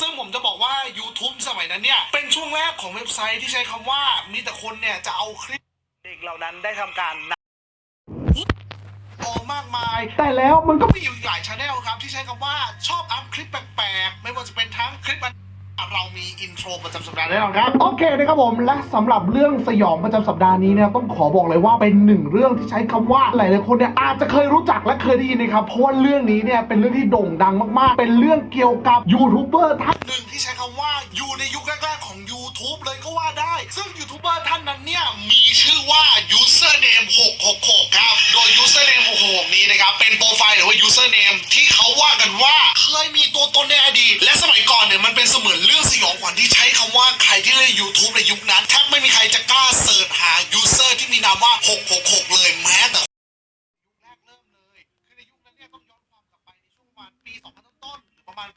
ซึ่งผมจะบอกว่า YouTube สมัยนั้นเนี่ย เป็นช่วงแรกของเว็บไซต์ที่ใช้คำว่ามีแต่คนเนี่ย จะเอาคลิปเด็กเหล่านั้นได้ทำการออกมากมาย แต่แล้วมันก็มีอยู่หลายชาแนลครับ ที่ใช้คำว่าชอบอัพคลิปแปลกๆ ไม่ว่าจะเป็นทั้งคลิปอัน เรามีอินโทรประจำสัปดาห์แน่นอนครับ โอเคนะครับผม และสำหรับเรื่องสยองประจำสัปดาห์นี้เนี่ยต้องขอบอกเลยว่าเป็นหนึ่งเรื่องที่ใช้คำว่าหลายๆคนเนี่ยอาจจะเคยรู้จักและเคยได้ยินนะครับเพราะว่าเรื่องนี้เนี่ยเป็นเรื่องที่โด่งดังมากๆ เป็นเรื่องเกี่ยวกับยูทูบเบอร์ท่านหนึ่งที่ใช้คำว่าอยู่ในยุคแรกๆของ YouTube เลยก็ว่าได้ ซึ่งยูทูบเบอร์ท่านนั้นเนี่ยมีชื่อว่า username 666ครับโดย username 666นี้นะครับเป็น ใครที่เล่น YouTube ในยุคนั้นแทบไม่มีใครจะกล้าเสิร์ชหายูเซอร์ที่มีนามว่า 666 เลยแม้แต่ยุ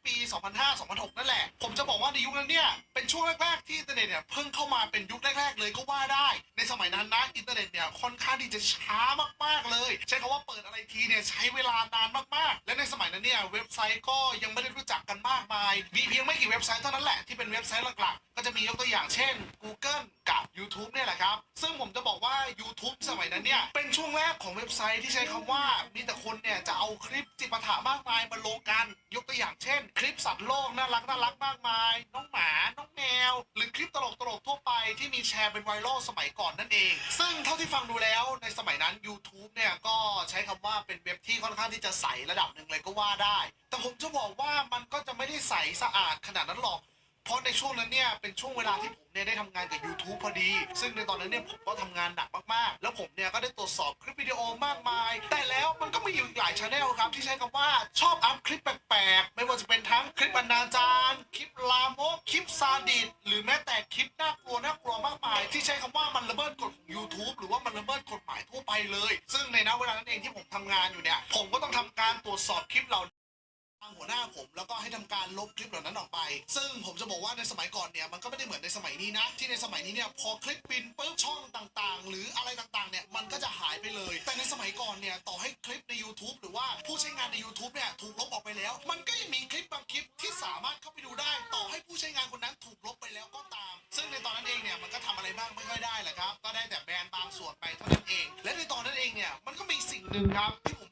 ปี 2005 2006 นั่นแหละ ผมจะบอกว่าในยุคนั้นเนี่ย เป็นช่วงแรกๆที่อินเทอร์เน็ตเนี่ยเพิ่งเข้ามาเป็นยุคแรกๆ เลยก็ว่าได้ ในสมัยนั้นนะอินเทอร์เน็ตเนี่ยค่อนข้างที่จะช้ามากๆเลย ใช้คำว่าเปิดอะไรทีเนี่ยใช้เวลานานมากๆ และในสมัยนั้นเนี่ยเว็บไซต์ก็ยังไม่ได้รู้จักกันมากมาย มีเพียงไม่กี่เว็บไซต์เท่านั้นแหละที่เป็นเว็บไซต์หลักๆ ก็จะมียกตัวอย่างเช่น Google กับ YouTube เนี่ยแหละครับ ซึ่งผมจะบอกว่า YouTube สมัยนั้นเนี่ย เป็นช่วงแรกของเว็บไซต์ที่ใช้คำว่า มีแต่คนเนี่ย จะเอาคลิปจิปาถะมากมายมาลงกัน ยกตัวอย่างเช่น คลิปสัตว์โลกน่ารักน่ารักมากมาย น้องหมา น้องแมว หรือคลิปตลกตลกทั่วไปที่มีแชร์เป็นไวรัลสมัยก่อนนั่นเอง ซึ่งเท่าที่ฟังดูแล้วในสมัยนั้น YouTube เนี่ยก็ใช้คำว่าเป็นเว็บที่ค่อนข้างที่จะใสระดับหนึ่งเลยก็ว่าได้ แต่ผมจะบอกว่ามันก็จะไม่ได้ใสสะอาดขนาดนั้นหรอก เพราะในช่วงนั้นเนี่ยเป็นช่วงเวลาที่ผมเนี่ยได้ทำงานกับ YouTube พอดี ซึ่งในตอนนั้นเนี่ยผมก็ทำงานหนักมากๆ แล้วผมเนี่ยก็ได้ตรวจสอบคลิปวิดีโอมากมาย แต่แล้วมันก็มีอยู่อีกหลายชาแนลครับที่ใช้คำว่าชอบอัพคลิปแปลกๆ ไม่ว่าจะเป็นทั้งคลิปอนาจารคลิปลามกคลิปซาดิสหรือแม้แต่คลิปน่ากลัวน่ากลัวมากมาย ที่ใช้คำว่ามันละเมิดกฎของ YouTube หรือว่ามันละเมิดกฎหมายทั่วไปเลย ซึ่งในณเวลานั้นเองที่ผมทำงานอยู่เนี่ยผมก็ต้องทำการตรวจสอบคลิปเหล่า ทางหัวหน้าผมแล้วก็ให้ทำการลบคลิปเหล่านั้นออกไป ซึ่งผมจะบอกว่าในสมัยก่อนเนี่ยมันก็ไม่ได้เหมือนในสมัยนี้นะ ที่ในสมัยนี้เนี่ยพอคลิปปินปุ๊บช่องต่างๆ หรืออะไรต่างๆเนี่ยมันก็จะหายไปเลย แต่ในสมัยก่อนเนี่ยต่อให้คลิปใน YouTube หรือว่าผู้ใช้งานใน YouTube เนี่ยถูกลบออกไปแล้ว มันก็ยังมีคลิปบางคลิปที่สามารถเข้าไปดูได้ ต่อให้ผู้ใช้งานคนนั้นถูกลบไปแล้วก็ตาม ซึ่งในตอนนั้นเองเนี่ยมันก็ทำอะไรบ้างไม่ค่อยได้แหละครับก็ได้แต่แบนบางส่วนไปเท่านั้นเอง และในตอนนั้นเองเนี่ยมันก็มีสิ่งหนึ่งครับที่ผม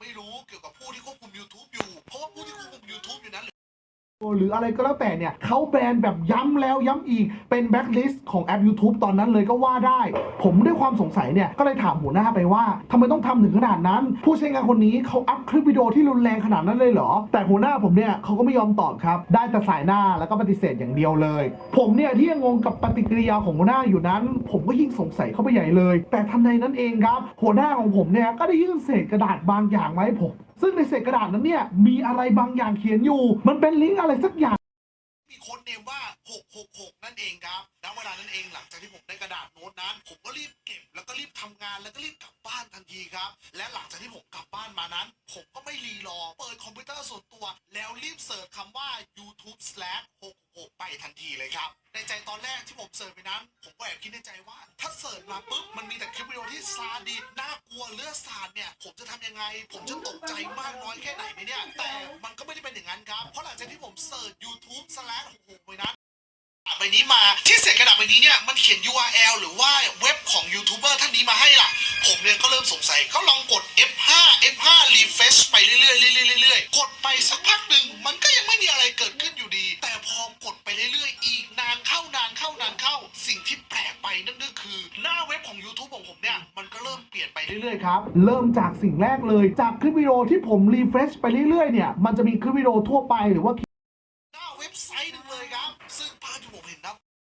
หรืออะไรก็แล้วแต่เนี่ยเขาแบนแบบย้ำแล้วย้ำอีกเป็นแบ็คลิสต์ของแอป YouTube ตอนนั้นเลยก็ว่าได้ ผมด้วยความสงสัยเนี่ย ก็เลยถามหัวหน้าไปว่าทำไมต้องทำถึงขนาดนั้น ผู้ใช้งานคนนี้เขาอัพคลิปวิดีโอที่รุนแรงขนาดนั้นเลยเหรอ แต่หัวหน้าผมเนี่ยเขาก็ไม่ยอมตอบครับ ได้แต่สายหน้าแล้วก็ปฏิเสธอย่างเดียวเลย ผมเนี่ยที่ยังงงกับปฏิกิริยาของหัวหน้าอยู่นั้น ผมก็ยิ่งสงสัยเข้าไปใหญ่เลย แต่ทันใดนั้นเองครับ หัวหน้าของผมเนี่ยก็ได้ยื่นเศษกระดาษบางอย่างมาให้ผม ซึ่งในเศษกระดาษนั้นเนี่ยมีอะไรบางอย่างเขียนอยู่ มันเป็นลิงก์อะไรสักอย่าง มีโค้ดเนมว่า 666 นั่นเองครับณเวลานั้นเองหลังจากที่ผมได้กระดาษโน้ตนั้น ผมก็รีบเก็บแล้วก็รีบทำงานแล้วก็รีบกลับบ้านทันทีครับ และหลังจากที่ผมกลับบ้านมานั้น ผมก็ไม่รีรอ เปิดคอมพิวเตอร์ส่วนตัว แล้วรีบเสิร์ชคำว่า youtube slash 666ไปทันทีเลยครับ ในใจตอนแรกที่ผมเสิร์ชไปนั้น ผมก็แอบคิดในใจว่า ถ้าเสิร์ชมาปุ๊บมันมีแต่คลิปวิดีโอที่ซาดิสน่า ลัวเลือดสาดเนี่ย ผมจะทำยังไง ผมจะตกใจมากน้อยแค่ไหนไหมเนี่ย แต่มันก็ไม่ได้เป็นอย่างนั้นครับ เพราะหลังจากที่ผมเสิร์ช YouTube สแลหูไปนั้นกระดาษใบนี้มาที่เศษกระดาษใบนี้เนี่ยมันเขียน URL หรือว่าเว็บของยูทูบเบอร์ท่านนี้มาให้ล่ะ ผมเนี่ยก็เริ่มสงสัยก็ลองกด รื่อยๆครับ เริ่มจากสิ่งแรกเลย จากคลิปวิดีโอที่ผมรีเฟรชไปเรื่อยๆเนี่ย มันจะมีคลิปวิดีโอทั่วไปหรือว่า